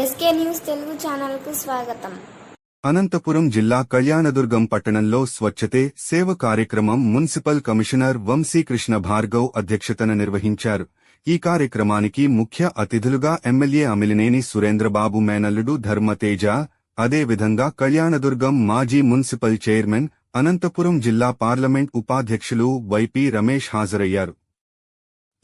SK news Telugu ఛానల్కు స్వాగతం. అనంతపురం జిల్లా కళ్యాణదుర్గం పట్టణంలో స్వచ్ఛతే సేవ కార్యక్రమం మున్సిపల్ కమిషనర్ వంశీకృష్ణ భార్గవ్ అధ్యక్షతన నిర్వహించారు. ఈ కార్యక్రమానికి ముఖ్య అతిథులుగా ఎమ్మెల్యే అమిలినేని సురేంద్రబాబు మేనల్లుడు ధర్మతేజ అదేవిధంగా కళ్యాణదుర్గం మాజీ మున్సిపల్ చైర్మన్ అనంతపురం జిల్లా పార్లమెంట్ ఉపాధ్యక్షులు వైపీ రమేష్ హాజరయ్యారు.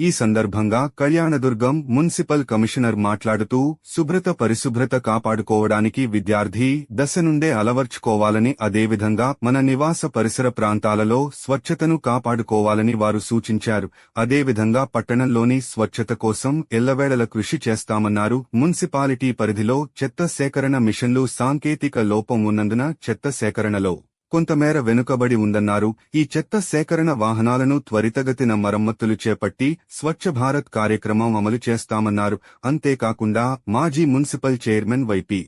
ఈ సందర్భంగా కళ్యాణదుర్గం మున్సిపల్ కమిషనర్ మాట్లాడుతూ శుభ్రత పరిశుభ్రత కాపాడుకోవడానికి విద్యార్థి దశ నుండే అలవర్చుకోవాలని అదేవిధంగా మన నివాస పరిసర ప్రాంతాలలో స్వచ్ఛతను కాపాడుకోవాలని వారు సూచించారు. అదేవిధంగా పట్టణంలోని స్వచ్ఛత కోసం ఎల్లవేళల కృషి చేస్తామన్నారు. మున్సిపాలిటీ పరిధిలో చెత్త సేకరణ మిషన్లు సాంకేతిక లోపం ఉన్నందున చెత్త సేకరణలో కొంతమేర వెనుకబడి ఉందన్నారు. ఈ చెత్త సేకరణ వాహనాలను త్వరితగతిన మరమ్మతులు చేపట్టి స్వచ్ఛ భారత్ కార్యక్రమం అమలు చేస్తామన్నారు. అంతేకాకుండా మాజీ మున్సిపల్ చైర్మన్ వైపీ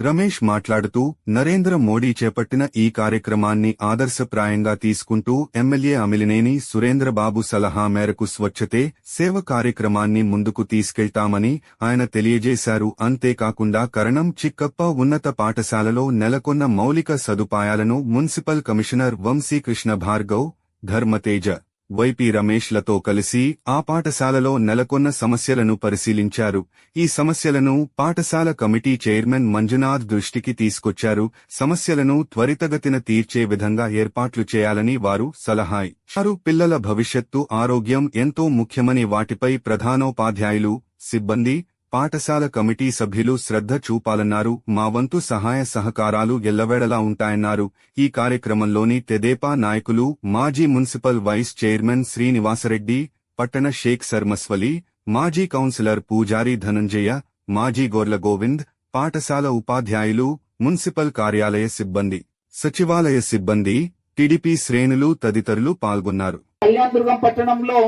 రమేష్ మాట్లాడుతూ నరేంద్ర మోడీ చేపట్టిన ఈ కార్యక్రమాన్ని ఆదర్శప్రాయంగా తీసుకుంటూ ఎమ్మెల్యే అమిలినేని సురేంద్రబాబు సలహా మేరకు స్వచ్ఛతే సేవ కార్యక్రమాన్ని ముందుకు తీసుకెళ్తామని ఆయన తెలియజేశారు. అంతేకాకుండా కరణం చిక్కప్ప ఉన్నత పాఠశాలలో నెలకొన్న మౌలిక సదుపాయాలను municipal commissioner Vamsikrishna Bhargav Dharmateja YP రమేష్లతో కలిసి ఆ పాఠశాలలో నెలకొన్న సమస్యలను పరిశీలించారు. ఈ సమస్యలను పాఠశాల కమిటీ చైర్మన్ మంజునాథ్ దృష్టికి తీసుకొచ్చారు. సమస్యలను త్వరితగతిన తీర్చే విధంగా ఏర్పాట్లు చేయాలని వారు సలహా ఇచ్చారు. పిల్లల భవిష్యత్తు ఆరోగ్యం ఎంతో ముఖ్యమని వాటిపై ప్రధానోపాధ్యాయులు సిబ్బంది పాఠశాల కమిటీ సభ్యులు శ్రద్ధ చూపాలన్నారు మా వంతు సహాయ సహకారాలు ఎల్లవేళలా ఉంటాయన్నారు. ఈ కార్యక్రమంలోని తెదేపా నాయకులు మాజీ మున్సిపల్ వైస్ చైర్మన్ శ్రీనివాసరెడ్డి పట్టణ షేక్ శర్మస్వలి మాజీ కౌన్సిలర్ పూజారి ధనంజయ మాజీ గోర్ల గోవింద్ పాఠశాల ఉపాధ్యాయులు మున్సిపల్ కార్యాలయ సిబ్బంది సచివాలయ సిబ్బంది టీడీపీ శ్రేణులు తదితరులు పాల్గొన్నారు. కళ్యాణదుర్గం పట్టణంలో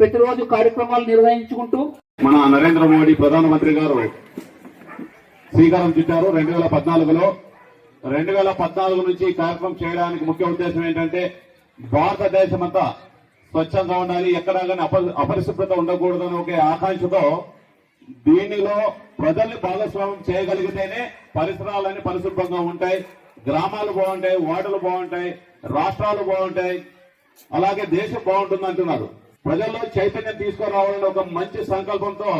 ప్రతిరోజు కార్యక్రమాలు నిర్వహించుకుంటూ మన నరేంద్ర మోడీ ప్రధానమంత్రి గారు శ్రీకారం చుట్టారు రెండు వేల పద్నాలుగులో. రెండు వేల పద్నాలుగు నుంచి కార్యక్రమం చేయడానికి ముఖ్య ఉద్దేశం ఏంటంటే భారతదేశం అంతా స్వచ్ఛంగా ఉండాలి ఎక్కడా కానీ అప- అపరిశుభ్రత ఉండకూడదని ఒకే ఆకాంక్షతో దీనిలో ప్రజల్ని భాగస్వామ్యం చేయగలిగితేనే పరిసరాలన్నీ పరిశుభ్రంగా ఉంటాయి గ్రామాలు బాగుంటాయి వార్డులు బాగుంటాయి రాష్ట్రాలు బాగుంటాయి అలాగే దేశం బాగుంటుంది అంటున్నారు ప్రజల్లో చైతన్యం తీసుకురావాలని ఒక మంచి సంకల్పంతో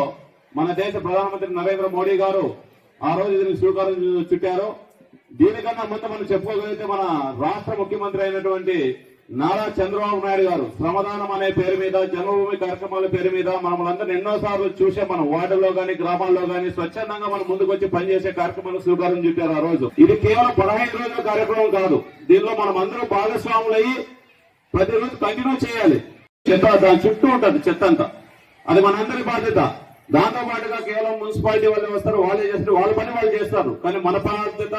మన దేశ ప్రధానమంత్రి నరేంద్ర మోడీ గారు ఆ రోజు దీనికి శ్రీకారం చుట్టారు. దీనికన్నా ముందు మనం చెప్పుకోగలిగితే మన రాష్ట్ర ముఖ్యమంత్రి అయినటువంటి నారా చంద్రబాబు నాయుడు గారు శ్రమదానం అనే పేరు మీద జన్మభూమి కార్యక్రమాల పేరు మీద మనమందరం ఎన్నోసార్లు చూసే మన వార్డులో గాని గ్రామాల్లో గాని స్వచ్ఛందంగా మనం ముందుకు వచ్చి పనిచేసే కార్యక్రమాలు శ్రీకారం చుట్టారు ఆ రోజు. ఇది కేవలం పదహైదు రోజుల కార్యక్రమం కాదు. దీనిలో మనం అందరం భాగస్వాములయ్యి ప్రతిరోజు కంటిన్యూ చేయాలి. చెత్త దాని చుట్టూ ఉంటుంది చెత్త అంతా. అది మనందరి బాధ్యత. దాంతో పాటుగా కేవలం మున్సిపాలిటీ వాళ్ళు వస్తారు వాళ్ళే చేస్తారు వాళ్ళ పని వాళ్ళు చేస్తారు. కానీ మన బాధ్యత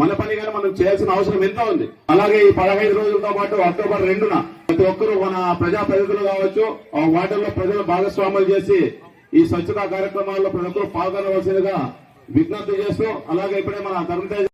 మన పని కానీ మనం చేయాల్సిన అవసరం ఎంత ఉంది. అలాగే ఈ పదహైదు రోజులతో పాటు అక్టోబర్ రెండున ప్రతి ఒక్కరూ మన ప్రజా ప్రతినిధులు కావచ్చు ఆ వార్డుల్లో ప్రజలు భాగస్వాములు చేసి ఈ స్వచ్ఛతా కార్యక్రమాల్లో ప్రతి ఒక్కరు పాల్గొనవలసిందిగా విజ్ఞప్తి చేస్తూ అలాగే ఇప్పుడే మన ధర్మతేజ